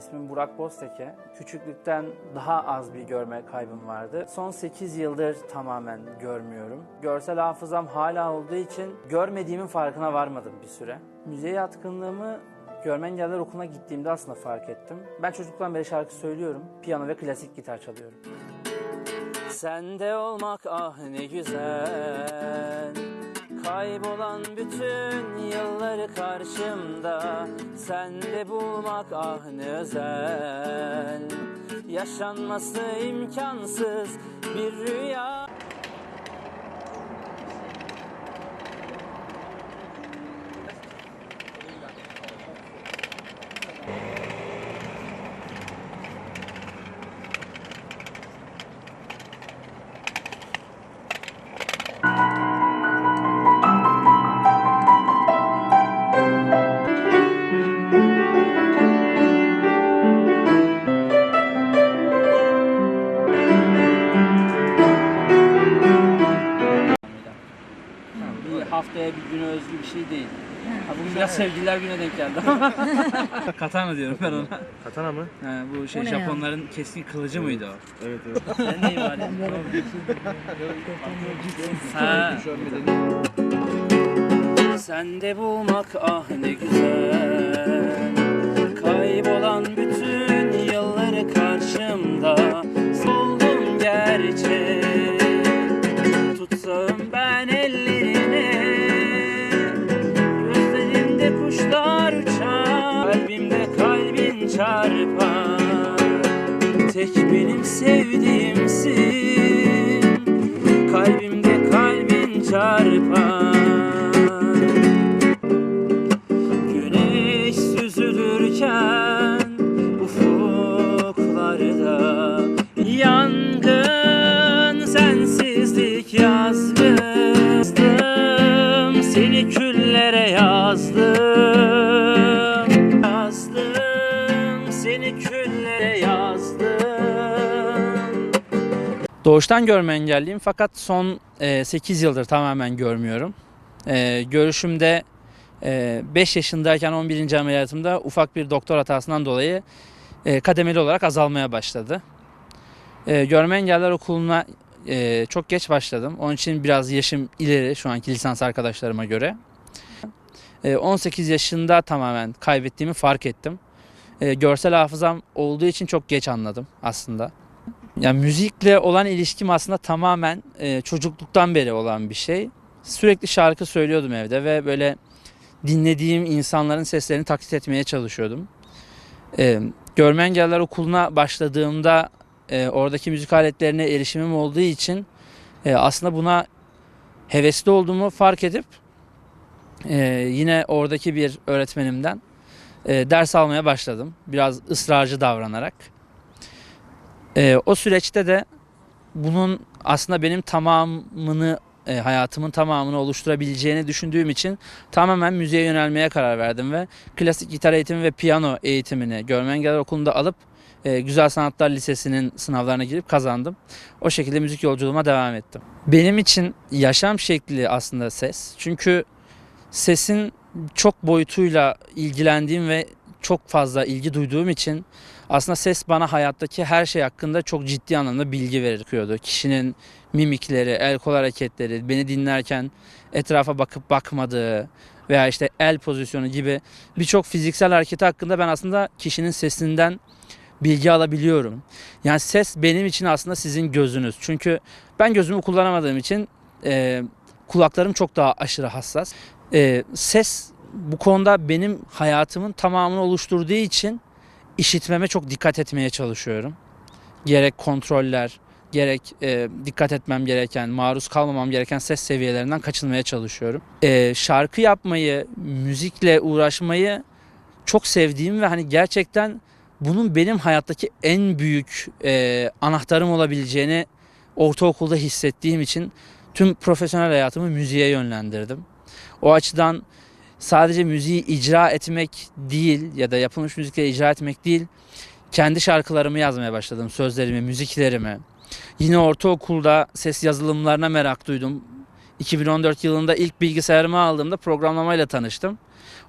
İsmim Burak Bozteke. Küçüklükten daha az bir görme kaybım vardı. Son 8 yıldır tamamen görmüyorum. Görsel hafızam hala olduğu için görmediğimin farkına varmadım bir süre. Müziğe yatkınlığımı Görme Engelliler Okulu'na gittiğimde aslında fark ettim. Ben çocukluktan beri şarkı söylüyorum. Piyano ve klasik gitar çalıyorum. Sende olmak ah ne güzel Kaybolan bütün yılları karşımda. Sende bulmak ah ne özel. Yaşanması imkansız bir rüya Bir güne özgü bir şey değil. Ha, bugün biraz sevgililer güne denk geldi. Katana diyorum ben ona. Katana mı? Ha, bu şey O ne ya? Japonların keskin kılıcı mıydı o? Evet evet. Sen neyi var ya? ha. Sende bulmak ah ne güzel Kaybolan bütün yılları karşımda Soldum gerçek sevdiğimsin Doğuştan görme engelliyim fakat son 8 yıldır tamamen görmüyorum. E, görüşümde 5 yaşındayken 11. ameliyatımda ufak bir doktor hatasından dolayı e, kademeli olarak azalmaya başladı. E, görme engeller okuluna e, çok geç başladım. Onun için biraz yaşım ileri şu anki lisans arkadaşlarıma göre. E, 18 yaşında tamamen kaybettiğimi fark ettim. E, görsel hafızam olduğu için çok geç anladım aslında. Yani müzikle olan ilişkim aslında tamamen e, çocukluktan beri olan bir şey. Sürekli şarkı söylüyordum evde ve böyle dinlediğim insanların seslerini taklit etmeye çalışıyordum. E, Görme Engelliler Okulu'na başladığımda e, oradaki müzik aletlerine erişimim olduğu için e, aslında buna hevesli olduğumu fark edip e, yine oradaki bir öğretmenimden e, ders almaya başladım. Biraz ısrarcı davranarak. E, o süreçte de bunun aslında benim tamamını e, hayatımın tamamını oluşturabileceğini düşündüğüm için tamamen müziğe yönelmeye karar verdim ve klasik gitar eğitimi ve piyano eğitimini Görme Okulu'nda alıp e, Güzel Sanatlar Lisesi'nin sınavlarına girip kazandım. O şekilde müzik yolculuğuma devam ettim. Benim için yaşam şekli aslında ses. Çünkü sesin çok boyutuyla ilgilendiğim ve çok fazla ilgi duyduğum için aslında ses bana hayattaki her şey hakkında çok ciddi anlamda bilgi veriyordu. Kişinin mimikleri, el kol hareketleri, beni dinlerken etrafa bakıp bakmadığı veya işte el pozisyonu gibi birçok fiziksel hareketi hakkında ben aslında kişinin sesinden bilgi alabiliyorum. Yani ses benim için aslında sizin gözünüz. Çünkü ben gözümü kullanamadığım için e, kulaklarım çok daha aşırı hassas. E, ses bu konuda benim hayatımın tamamını oluşturduğu için işitmeme çok dikkat etmeye çalışıyorum. Gerek kontroller, gerek e, dikkat etmem gereken, maruz kalmamam gereken ses seviyelerinden kaçınmaya çalışıyorum. E, şarkı yapmayı, müzikle uğraşmayı çok sevdiğim ve hani gerçekten bunun benim hayattaki en büyük e, anahtarım olabileceğini ortaokulda hissettiğim için tüm profesyonel hayatımı müziğe yönlendirdim. O açıdan sadece müziği icra etmek değil ya da yapılmış müzikle icra etmek değil, kendi şarkılarımı yazmaya başladım, sözlerimi, müziklerimi. Yine ortaokulda ses yazılımlarına merak duydum. 2014 yılında ilk bilgisayarımı aldığımda programlamayla tanıştım.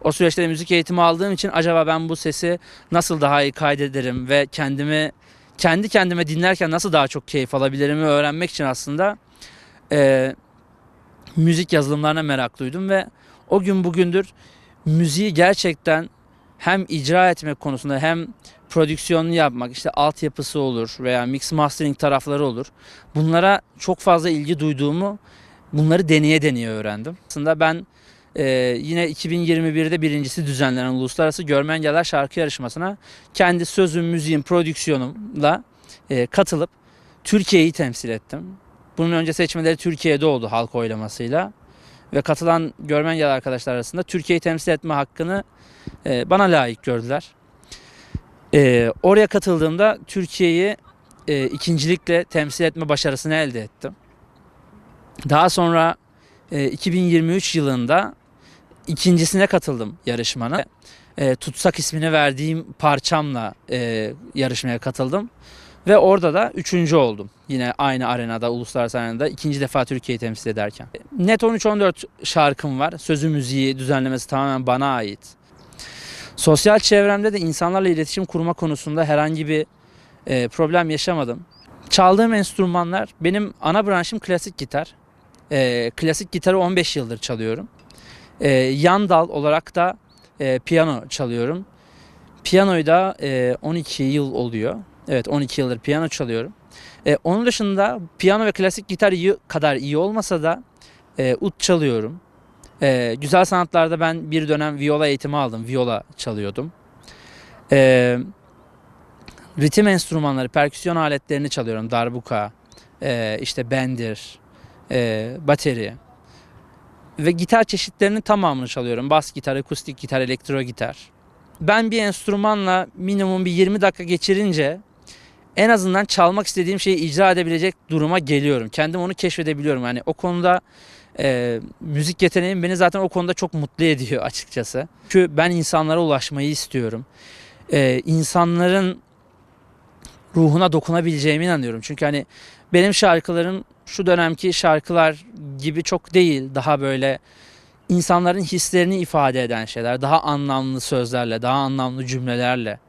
O süreçte müzik eğitimi aldığım için acaba ben bu sesi nasıl daha iyi kaydederim ve kendimi kendi kendime dinlerken nasıl daha çok keyif alabilirimi öğrenmek için aslında e, müzik yazılımlarına merak duydum ve o gün bugündür müziği gerçekten hem icra etmek konusunda hem prodüksiyonunu yapmak işte altyapısı olur veya mix mastering tarafları olur. Bunlara çok fazla ilgi duyduğumu bunları deneye deneye öğrendim. Aslında ben e, yine 2021'de birincisi düzenlenen Uluslararası Görme Şarkı Yarışması'na kendi sözüm, müziğim, prodüksiyonumla e, katılıp Türkiye'yi temsil ettim. Bunun önce seçmeleri Türkiye'de oldu halk oylamasıyla. Ve katılan görme engelli arkadaşlar arasında Türkiye'yi temsil etme hakkını e, bana layık gördüler. E, oraya katıldığımda Türkiye'yi e, ikincilikle temsil etme başarısını elde ettim. Daha sonra e, 2023 yılında ikincisine katıldım yarışmanın. E, Tutsak ismini verdiğim parçamla e, yarışmaya katıldım. Ve orada da üçüncü oldum. Yine aynı arenada, uluslararası arenada ikinci defa Türkiye'yi temsil ederken. Net 13-14 şarkım var. Sözü müziği düzenlemesi tamamen bana ait. Sosyal çevremde de insanlarla iletişim kurma konusunda herhangi bir e, problem yaşamadım. Çaldığım enstrümanlar, benim ana branşım klasik gitar. E, klasik gitarı 15 yıldır çalıyorum. E, yan dal olarak da e, piyano çalıyorum. Piyanoyu da e, 12 yıl oluyor. Evet 12 yıldır piyano çalıyorum. E, onun dışında piyano ve klasik gitar iyi, kadar iyi olmasa da e, ut çalıyorum. E, güzel sanatlarda ben bir dönem viola eğitimi aldım. Viola çalıyordum. E, ritim enstrümanları, perküsyon aletlerini çalıyorum. Darbuka, e, işte bendir, e, bateri ve gitar çeşitlerinin tamamını çalıyorum. Bas gitar, akustik gitar, elektro gitar. Ben bir enstrümanla minimum bir 20 dakika geçirince en azından çalmak istediğim şeyi icra edebilecek duruma geliyorum. Kendim onu keşfedebiliyorum. Yani o konuda e, müzik yeteneğim beni zaten o konuda çok mutlu ediyor açıkçası. Çünkü ben insanlara ulaşmayı istiyorum. E, insanların ruhuna dokunabileceğime inanıyorum. Çünkü hani benim şarkılarım şu dönemki şarkılar gibi çok değil. Daha böyle insanların hislerini ifade eden şeyler. Daha anlamlı sözlerle, daha anlamlı cümlelerle